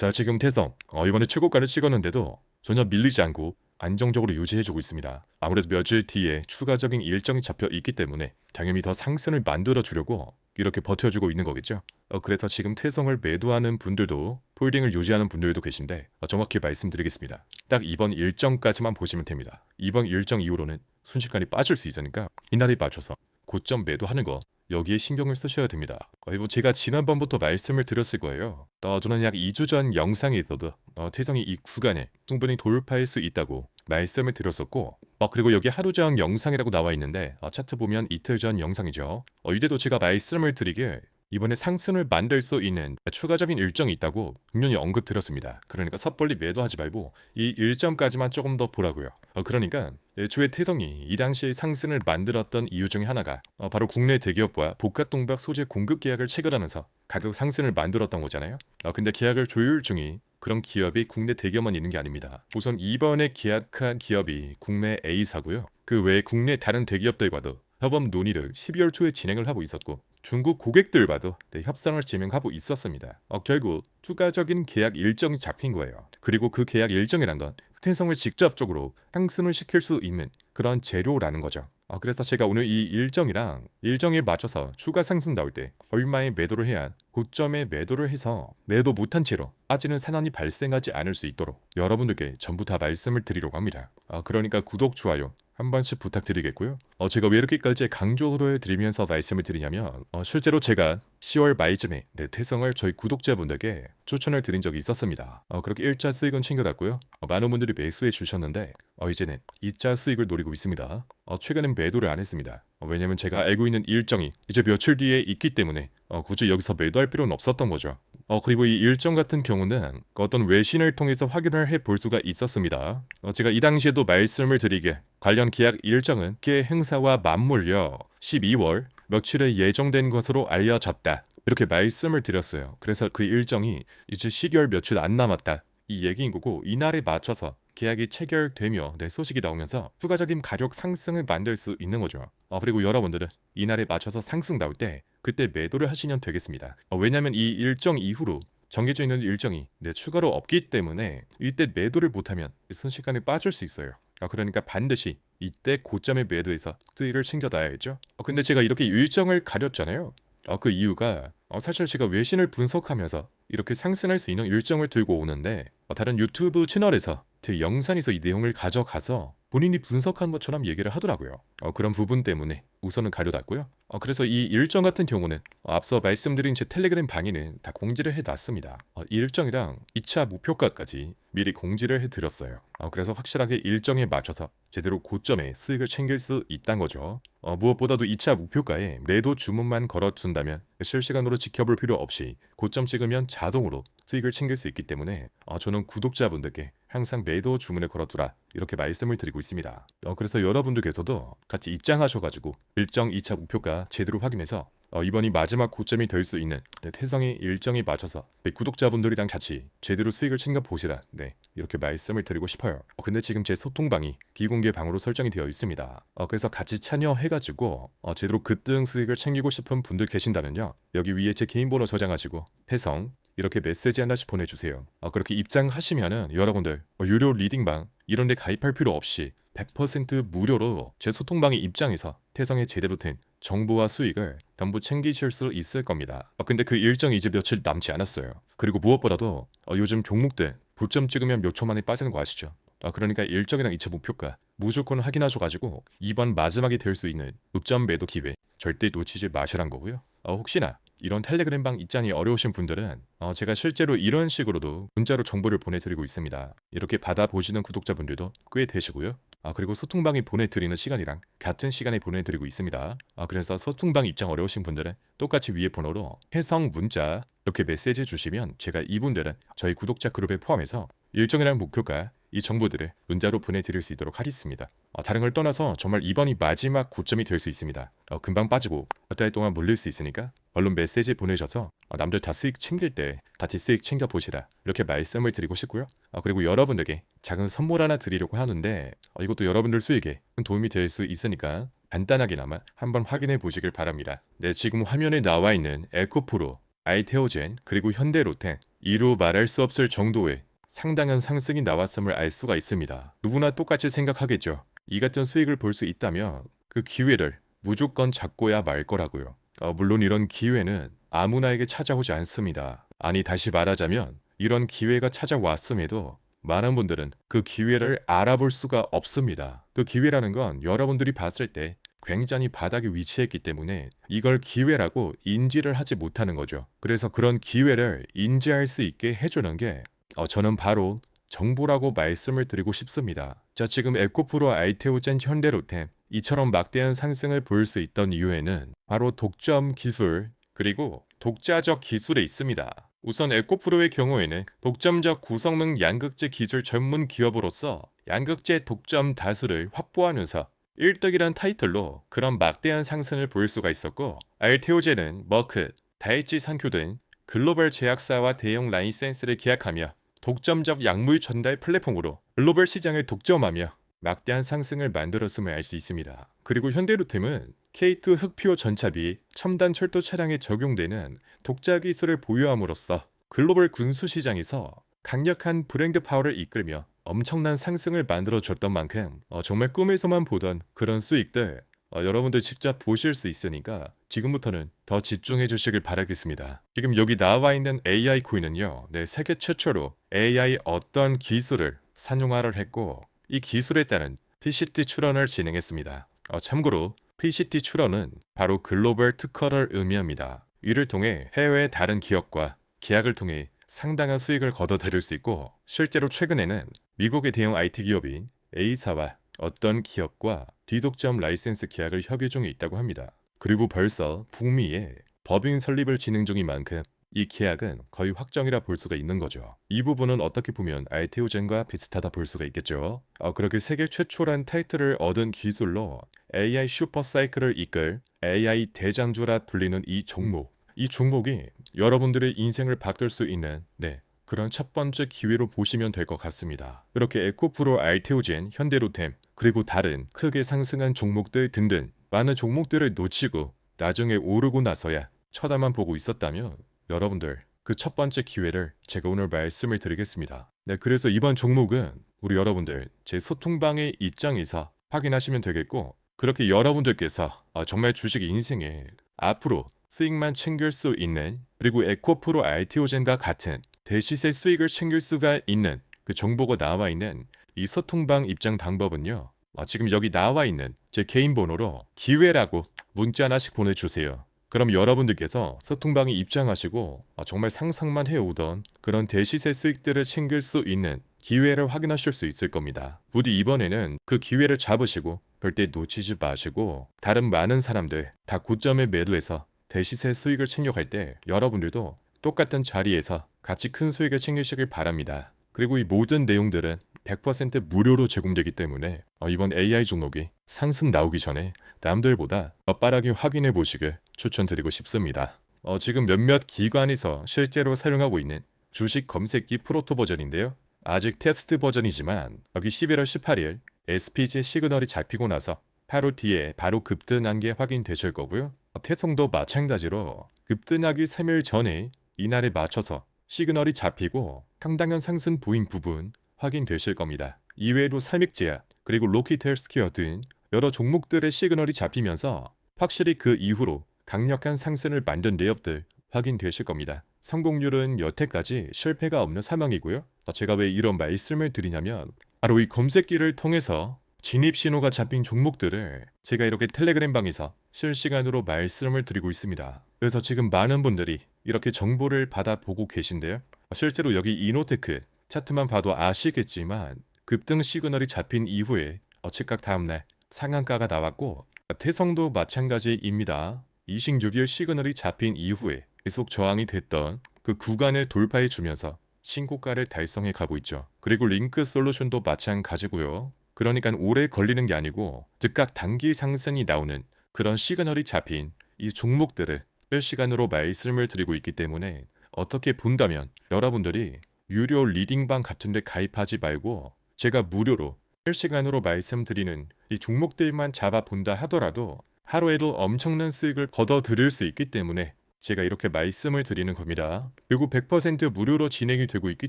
자 지금 태성 어, 이번에 최고가를 찍었는데도 전혀 밀리지 않고 안정적으로 유지해주고 있습니다. 아무래도 며칠 뒤에 추가적인 일정이 잡혀 있기 때문에 당연히 더 상승을 만들어 주려고 이렇게 버텨주고 있는 거겠죠. 어, 그래서 지금 태성을 매도하는 분들도 폴딩을 유지하는 분들도 계신데 어, 정확히 말씀드리겠습니다. 딱 이번 일정까지만 보시면 됩니다. 이번 일정 이후로는 순식간에 빠질 수 있으니까 이날에 맞춰서 고점 매도하는 거 여기에 신경을 쓰셔야 됩니다. 어, 이거 제가 지난번부터 말씀을 드렸을 거예요. 어, 저는 약 2주 전 영상에서도 어, 태성이 이 구간에 충분히 돌파할 수 있다고 말씀을 드렸었고 어, 그리고 여기 하루 전 영상이라고 나와 있는데 어, 차트 보면 이틀 전 영상이죠. 어, 이때도 제가 말씀을 드리길 이번에 상승을 만들 수 있는 추가적인 일정이 있다고 분명히 언급 드렸습니다. 그러니까 섣불리 매도하지 말고 이 일정까지만 조금 더 보라고요. 어, 그러니까 애초에 태성이 이 당시에 상승을 만들었던 이유 중에 하나가 어, 바로 국내 대기업과 복합동박 소재 공급 계약을 체결하면서 가격 상승을 만들었던 거잖아요. 어, 근데 계약을 조율 중이 그런 기업이 국내 대기업만 있는 게 아닙니다. 우선 이번에 계약한 기업이 국내 A사고요. 그 외에 국내 다른 대기업들과도 협업 논의를 12월 초에 진행을 하고 있었고 중국 고객들과도 네, 협상을 진행하고 있었습니다. 어, 결국 추가적인 계약 일정이 잡힌 거예요. 그리고 그 계약 일정이란 건 태성을 직접적으로 상승을 시킬 수 있는 그런 재료라는 거죠. 어, 그래서 제가 오늘 이 일정이랑 일정에 맞춰서 추가 상승 나올 때 얼마에 매도를 해야 고점에 매도를 해서 매도 못한 채로 빠지는 산안이 발생하지 않을 수 있도록 여러분들께 전부 다 말씀을 드리려고 합니다. 어, 그러니까 구독, 좋아요 한 번씩 부탁드리겠고요. 어, 제가 왜 이렇게까지 강조를 드리면서 말씀을 드리냐면 어, 실제로 제가 10월 말쯤에 내 태성을 저희 구독자분들께 추천을 드린 적이 있었습니다. 어, 그렇게 일자 수익은 챙겨갔고요. 어, 많은 분들이 매수해 주셨는데 어, 이제는 이자 수익을 노리고 있습니다. 어, 최근엔 매도를 안 했습니다. 어, 왜냐면 제가 알고 있는 일정이 이제 며칠 뒤에 있기 때문에 어, 굳이 여기서 매도할 필요는 없었던 거죠. 어, 그리고 이 일정 같은 경우는 어떤 외신을 통해서 확인을 해 볼 수가 있었습니다. 어, 제가 이 당시에도 말씀을 드리게 관련 계약 일정은 계 행사와 맞물려 12월 며칠에 예정된 것으로 알려졌다. 이렇게 말씀을 드렸어요. 그래서 그 일정이 이제 12월 며칠 안 남았다. 이 얘기인 거고 이날에 맞춰서 계약이 체결되며 내 소식이 나오면서 추가적인 가격 상승을 만들 수 있는 거죠. 어, 그리고 여러분들은 이날에 맞춰서 상승 나올 때 그때 매도를 하시면 되겠습니다. 어, 왜냐하면 이 일정 이후로 정해져 있는 일정이 네, 추가로 없기 때문에 이때 매도를 못하면 순식간에 빠질 수 있어요. 아, 그러니까 반드시 이때 고점에 매도해서 수익을 챙겨놔야겠죠. 어, 근데 제가 이렇게 일정을 가렸잖아요. 어, 그 이유가 어, 사실 제가 외신을 분석하면서 이렇게 상승할 수 있는 일정을 들고 오는데 어, 다른 유튜브 채널에서 제 영상에서 이 내용을 가져가서 본인이 분석한 것처럼 얘기를 하더라고요. 어, 그런 부분 때문에 우선은 가려놨고요. 어, 그래서 이 일정 같은 경우는 어, 앞서 말씀드린 제 텔레그램 방에는 다 공지를 해놨습니다. 어, 이 일정이랑 2차 목표가까지 미리 공지를 해드렸어요. 어, 그래서 확실하게 일정에 맞춰서 제대로 고점에 수익을 챙길 수 있다는 거죠. 어, 무엇보다도 2차 목표가에 매도 주문만 걸어둔다면 실시간으로 지켜볼 필요 없이 고점 찍으면 자동으로 수익을 챙길 수 있기 때문에 어, 저는 구독자분들께 항상 매도 주문을 걸어두라 이렇게 말씀을 드리고 있습니다. 어, 그래서 여러분들께서도 같이 입장하셔가지고 일정 2차 목표가 제대로 확인해서 어, 이번이 마지막 고점이 될 수 있는 네, 태성의 일정에 맞춰서 네, 구독자분들이랑 같이 제대로 수익을 챙겨 보시라 네 이렇게 말씀을 드리고 싶어요. 어, 근데 지금 제 소통방이 비공개 방으로 설정이 되어 있습니다. 어, 그래서 같이 참여해가지고 어, 제대로 급등 수익을 챙기고 싶은 분들 계신다면요 여기 위에 제 개인 번호 저장하시고 태성 이렇게 메시지 하나씩 보내주세요. 어, 그렇게 입장하시면은 여러분들 어, 유료 리딩방 이런 데 가입할 필요 없이 100% 무료로 제 소통방에 입장해서 태성에 제대로 된 정보와 수익을 전부 챙기실 수 있을 겁니다. 어, 근데 그 일정이 이제 며칠 남지 않았어요. 그리고 무엇보다도 어, 요즘 종목들 고점 찍으면 몇 초 만에 빠지는 거 아시죠? 아, 그러니까 일정이랑 2차 목표가 무조건 확인하셔가지고 이번 마지막이 될 수 있는 높점 매도 기회 절대 놓치지 마시란 거고요. 어, 혹시나 이런 텔레그램 방 입장이 어려우신 분들은 어, 제가 실제로 이런 식으로도 문자로 정보를 보내드리고 있습니다. 이렇게 받아보시는 구독자분들도 꽤 되시고요. 아, 그리고 소통방이 보내드리는 시간이랑 같은 시간에 보내드리고 있습니다. 아, 그래서 소통방 입장 어려우신 분들은 똑같이 위에 번호로 해성 문자 이렇게 메시지 주시면 제가 이분들은 저희 구독자 그룹에 포함해서 일정이랑 목표가 이 정보들을 문자로 보내드릴 수 있도록 하겠습니다. 어, 다른 걸 떠나서 정말 이번이 마지막 고점이 될 수 있습니다. 어, 금방 빠지고 몇 달 동안 몰릴 수 있으니까 얼른 메시지 보내셔서 어, 남들 다 수익 챙길 때 같이 수익 챙겨 보시라 이렇게 말씀을 드리고 싶고요. 어, 그리고 여러분들께 작은 선물 하나 드리려고 하는데 어, 이것도 여러분들 수익에 큰 도움이 될 수 있으니까 간단하게나마 한번 확인해 보시길 바랍니다. 네, 지금 화면에 나와 있는 에코프로, 아이테오젠 그리고 현대로텐 이루 말할 수 없을 정도의 상당한 상승이 나왔음을 알 수가 있습니다. 누구나 똑같이 생각하겠죠. 이 같은 수익을 볼 수 있다면 그 기회를 무조건 잡고야 말 거라고요. 어, 물론 이런 기회는 아무나에게 찾아오지 않습니다. 아니 다시 말하자면 이런 기회가 찾아왔음에도 많은 분들은 그 기회를 알아볼 수가 없습니다. 그 기회라는 건 여러분들이 봤을 때 굉장히 바닥에 위치했기 때문에 이걸 기회라고 인지를 하지 못하는 거죠. 그래서 그런 기회를 인지할 수 있게 해주는 게 어, 저는 바로 정보라고 말씀을 드리고 싶습니다. 자, 지금 에코프로 알테오젠 현대로템 이처럼 막대한 상승을 볼수 있던 이유에는 바로 독점 기술 그리고 독자적 기술에 있습니다. 우선 에코프로의 경우에는 독점적 구성능 양극재 기술 전문 기업으로서 양극재 독점 다수를 확보하면서 1등이란 타이틀로 그런 막대한 상승을 보일 수가 있었고 알테오젠은 머크, 다이치 산큐 등 글로벌 제약사와 대형 라이센스를 계약하며 독점적 약물 전달 플랫폼으로 글로벌 시장을 독점하며 막대한 상승을 만들었음을 알 수 있습니다. 그리고 현대로템은 K2 흑표 전차비 첨단 철도 차량에 적용되는 독자 기술을 보유함으로써 글로벌 군수 시장에서 강력한 브랜드 파워를 이끌며 엄청난 상승을 만들어줬던 만큼 어, 정말 꿈에서만 보던 그런 수익들 어, 여러분들 직접 보실 수 있으니까 지금부터는 더 집중해 주시길 바라겠습니다. 지금 여기 나와 있는 AI 코인은요, 네, 세계 최초로 AI 어떤 기술을 산용화를 했고 이 기술에 따른 PCT 출원을 진행했습니다. 어, 참고로 PCT 출원은 바로 글로벌 특허를 의미합니다. 이를 통해 해외 다른 기업과 계약을 통해 상당한 수익을 거둬들일 수 있고 실제로 최근에는 미국의 대형 IT 기업인 A사와 어떤 기업과 뒤독점 라이센스 계약을 협의 중에 있다고 합니다. 그리고 벌써 북미에 법인 설립을 진행 중인 만큼 이 계약은 거의 확정이라 볼 수가 있는 거죠. 이 부분은 어떻게 보면 알테오젠과 비슷하다 볼 수가 있겠죠. 어, 그렇게 세계 최초란 타이틀을 얻은 기술로 AI 슈퍼 사이클을 이끌 AI 대장주라 불리는 이 종목. 이 종목이 여러분들의 인생을 바꿀 수 있는 네, 그런 첫 번째 기회로 보시면 될 것 같습니다. 이렇게 에코프로 알테오젠, 현대로템, 그리고 다른 크게 상승한 종목들 등등 많은 종목들을 놓치고 나중에 오르고 나서야 쳐다만 보고 있었다면 여러분들 그 첫 번째 기회를 제가 오늘 말씀을 드리겠습니다. 네, 그래서 이번 종목은 우리 여러분들 제 소통방의 입장에서 확인하시면 되겠고 그렇게 여러분들께서 아, 정말 주식 인생에 앞으로 수익만 챙길 수 있는 그리고 에코프로 알티오젠과 같은 대시세 수익을 챙길 수가 있는 그 정보가 나와 있는 이 소통방 입장 방법은요. 아, 지금 여기 나와 있는 제 개인 번호로 기회라고 문자 하나씩 보내주세요. 그럼 여러분들께서 소통방에 입장하시고 아, 정말 상상만 해오던 그런 대시세 수익들을 챙길 수 있는 기회를 확인하실 수 있을 겁니다. 부디 이번에는 그 기회를 잡으시고 절대 놓치지 마시고 다른 많은 사람들 다 고점에 매도해서 대시세 수익을 챙겨갈 때 여러분들도 똑같은 자리에서 같이 큰 수익을 챙기시길 바랍니다. 그리고 이 모든 내용들은 100% 무료로 제공되기 때문에 어, 이번 AI 종목이 상승 나오기 전에 남들보다 더 빠르게 확인해 보시길 추천드리고 싶습니다. 어, 지금 몇몇 기관에서 실제로 사용하고 있는 주식 검색기 프로토 버전인데요. 아직 테스트 버전이지만 여기 11월 18일 SPG 시그널이 잡히고 나서 바로 뒤에 바로 급등한 게 확인되실 거고요. 태성도 마찬가지로 급등하기 3일 전에 이날에 맞춰서 시그널이 잡히고 상당한 상승 보인 부분 확인되실 겁니다. 이외에도 삼익제약 그리고 로키텔스퀘어 등 여러 종목들의 시그널이 잡히면서 확실히 그 이후로 강력한 상승을 만든 내역들 확인되실 겁니다. 성공률은 여태까지 실패가 없는 상황이고요. 제가 왜 이런 말씀을 드리냐면 바로 이 검색기를 통해서 진입 신호가 잡힌 종목들을 제가 이렇게 텔레그램 방에서 실시간으로 말씀을 드리고 있습니다. 그래서 지금 많은 분들이 이렇게 정보를 받아보고 계신데요. 실제로 여기 이노테크 차트만 봐도 아시겠지만 급등 시그널이 잡힌 이후에 어, 즉각 다음날 상한가가 나왔고 태성도 마찬가지입니다. 이식 6일 시그널이 잡힌 이후에 계속 저항이 됐던 그 구간을 돌파해 주면서 신고가를 달성해 가고 있죠. 그리고 링크 솔루션도 마찬가지고요. 그러니까 오래 걸리는 게 아니고 즉각 단기 상승이 나오는 그런 시그널이 잡힌 이 종목들을 실시간으로 말씀을 드리고 있기 때문에 어떻게 본다면 여러분들이 유료 리딩방 같은 데 가입하지 말고 제가 무료로 실시간으로 말씀드리는 이 종목들만 잡아본다 하더라도 하루에도 엄청난 수익을 거둬 들일 수 있기 때문에 제가 이렇게 말씀을 드리는 겁니다. 그리고 100% 무료로 진행이 되고 있기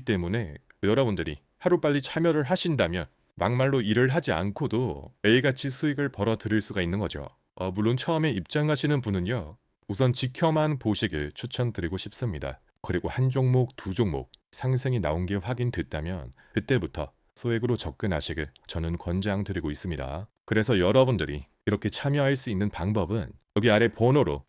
때문에 여러분들이 하루빨리 참여를 하신다면 막말로 일을 하지 않고도 매일같이 수익을 벌어 들일 수가 있는 거죠. 어, 물론 처음에 입장하시는 분은요. 우선 지켜만 보시길 추천드리고 싶습니다. 그리고 한 종목, 두 종목 상승이 나온 게 확인됐다면 그때부터 소액으로 접근하시길 저는 권장드리고 있습니다. 그래서 여러분들이 이렇게 참여할 수 있는 방법은 여기 아래 번호로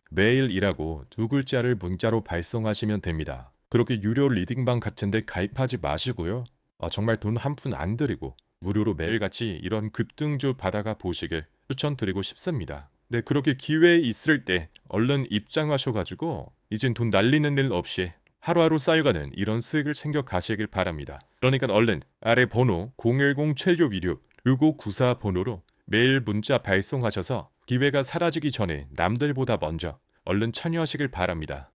일하고 두 글자를 문자로 발송하시면 됩니다. 그렇게 유료 리딩방 같은데 가입하지 마시고요. 어, 정말 돈 한 푼 안 들이고 무료로 매일같이 이런 급등주 받아가 보시길 추천드리고 싶습니다. 네, 그렇게 기회 있을 때 얼른 입장하셔가지고 이젠 돈 날리는 일 없이 하루하루 쌓여가는 이런 수익을 챙겨 가시길 바랍니다. 그러니까 얼른 아래 번호 010 최료 위료 6594 번호로 매일 문자 발송하셔서 기회가 사라지기 전에 남들보다 먼저 얼른 참여하시길 바랍니다.